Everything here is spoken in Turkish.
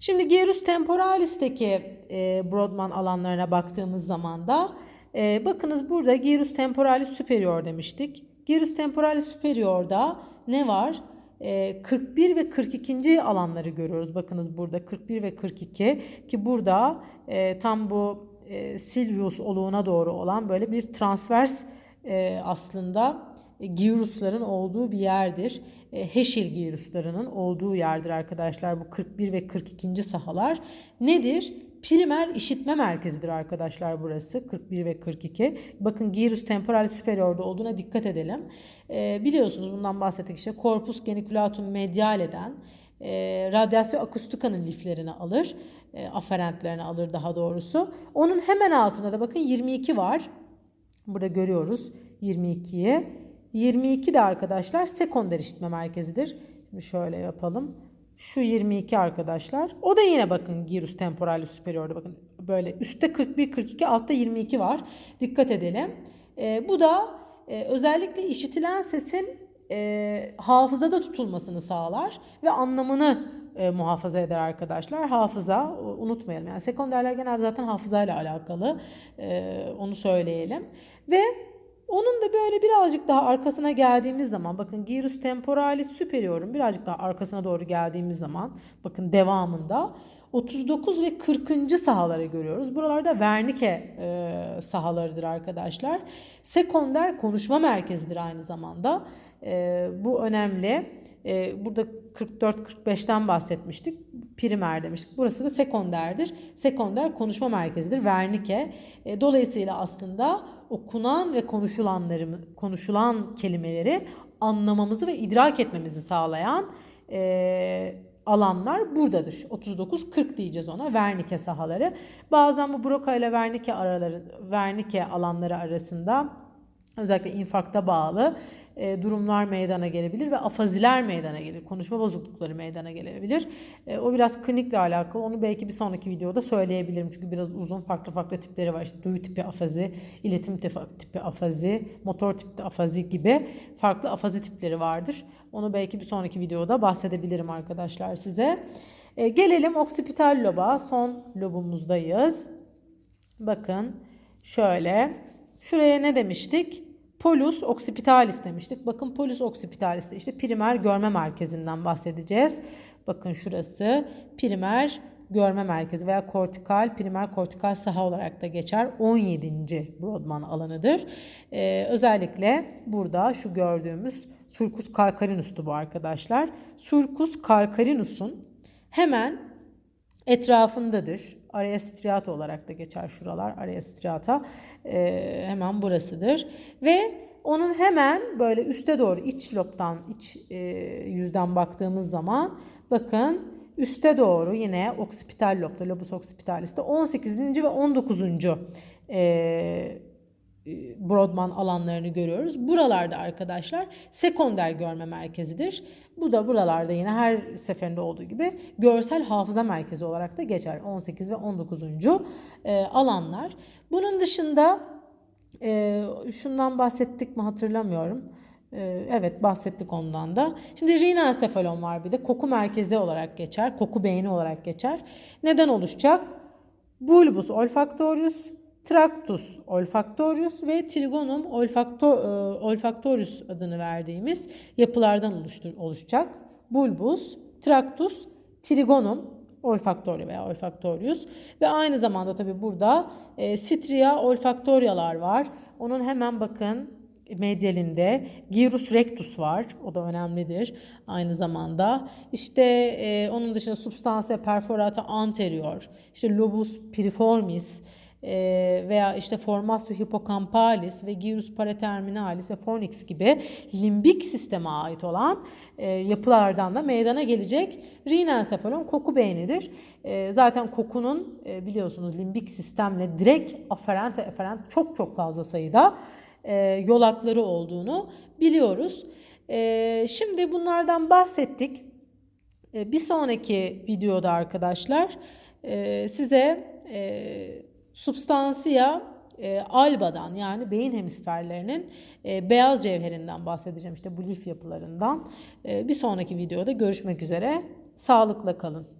Şimdi gyrus temporalis'teki e, Brodmann alanlarına baktığımız zaman da e, bakınız burada gyrus temporalis superior demiştik. Gyrus temporalis superior'da ne var? E, 41 ve 42. alanları görüyoruz. Bakınız burada 41 ve 42 ki burada e, tam bu e, Silvius oluğuna doğru olan böyle bir transvers e, aslında gyrusların olduğu bir yerdir. E, Heşil gyruslarının olduğu yerdir arkadaşlar bu 41 ve 42. sahalar. Nedir? Primer işitme merkezidir arkadaşlar burası 41 ve 42. Bakın gyrus temporalis superior'da olduğuna dikkat edelim. E, biliyorsunuz bundan bahsettik işte corpus geniculatum mediale'den e, radyasyon akustika'nın liflerini alır. E, aferentlerini alır daha doğrusu. Onun hemen altında da bakın 22 var. Burada görüyoruz 22'yi. 22 de arkadaşlar sekonder işitme merkezidir. Şimdi şöyle yapalım. Şu 22 arkadaşlar. O da yine bakın gyrus temporalis superior'da bakın böyle üstte 41 42 altta 22 var. Dikkat edelim. Ee, bu da e, özellikle işitilen sesin e, hafızada tutulmasını sağlar ve anlamını e, muhafaza eder arkadaşlar. Hafıza unutmayalım. Yani sekonderler genelde zaten hafızayla alakalı. E, onu söyleyelim. Ve onun da böyle birazcık daha arkasına geldiğimiz zaman bakın gyrus temporalis superior'un birazcık daha arkasına doğru geldiğimiz zaman bakın devamında 39 ve 40. sahaları görüyoruz. Buralarda Wernicke e, sahalarıdır arkadaşlar. Sekonder konuşma merkezidir aynı zamanda. E, bu önemli. E, burada 44-45'ten bahsetmiştik. Primer demiştik. Burası da sekonderdir. Sekonder konuşma merkezidir. Wernicke. E, dolayısıyla aslında okunan ve konuşulanları, konuşulan kelimeleri anlamamızı ve idrak etmemizi sağlayan e, alanlar buradadır. 39-40 diyeceğiz ona. Wernicke sahaları. Bazen bu Broca ile Wernicke araları, Wernicke alanları arasında özellikle infarkta bağlı e, durumlar meydana gelebilir ve afaziler meydana gelir. Konuşma bozuklukları meydana gelebilir. E, o biraz klinikle alakalı. Onu belki bir sonraki videoda söyleyebilirim. Çünkü biraz uzun farklı farklı tipleri var. İşte duyu tipi afazi, iletim tipi afazi, motor tipi afazi gibi farklı afazi tipleri vardır. Onu belki bir sonraki videoda bahsedebilirim arkadaşlar size. E, gelelim oksipital loba. Son lobumuzdayız. Bakın şöyle. Şuraya ne demiştik? Polus occipitalis demiştik. Bakın polus occipitalis de işte primer görme merkezinden bahsedeceğiz. Bakın şurası primer görme merkezi veya kortikal, primer kortikal saha olarak da geçer. 17. Brodmann alanıdır. Ee, özellikle burada şu gördüğümüz sulcus calcarinus'tu bu arkadaşlar. Sulcus calcarinus'un hemen etrafındadır. Araya striata olarak da geçer şuralar. Araya striata e, hemen burasıdır. Ve onun hemen böyle üste doğru iç lobdan, iç e, yüzden baktığımız zaman bakın üste doğru yine oksipital lobda, lobus occipitalis'te 18. ve 19. E, Brodmann alanlarını görüyoruz. Buralarda arkadaşlar sekonder görme merkezidir. Bu da buralarda yine her seferinde olduğu gibi görsel hafıza merkezi olarak da geçer. 18 ve 19. E, alanlar. Bunun dışında e, şundan bahsettik mi hatırlamıyorum. E, evet bahsettik ondan da. Şimdi rinensefalon var bir de koku merkezi olarak geçer. Koku beyni olarak geçer. Neden oluşacak? Bulbus olfactorius, Tractus olfactorius ve Trigonum olfacto, e, olfactorius adını verdiğimiz yapılardan oluştur, oluşacak. Bulbus, Tractus, Trigonum olfactoria veya olfactorius ve aynı zamanda tabi burada e, Stria olfactorialar var. Onun hemen bakın medyalinde gyrus rectus var. O da önemlidir aynı zamanda. İşte e, onun dışında substantia perforata anterior, işte lobus piriformis, veya işte formatio hippocampalis ve gyrus paraterminalis ve fornix gibi limbik sisteme ait olan e, yapılardan da meydana gelecek rinensefalon koku beynidir. E, zaten kokunun e, biliyorsunuz limbik sistemle direkt aferent ve eferent çok çok fazla sayıda e, yolakları olduğunu biliyoruz. E, şimdi bunlardan bahsettik. E, bir sonraki videoda arkadaşlar e, size e, substansiya e, alba'dan yani beyin hemisferlerinin e, beyaz cevherinden bahsedeceğim. işte bu lif yapılarından. E, bir sonraki videoda görüşmek üzere. Sağlıkla kalın.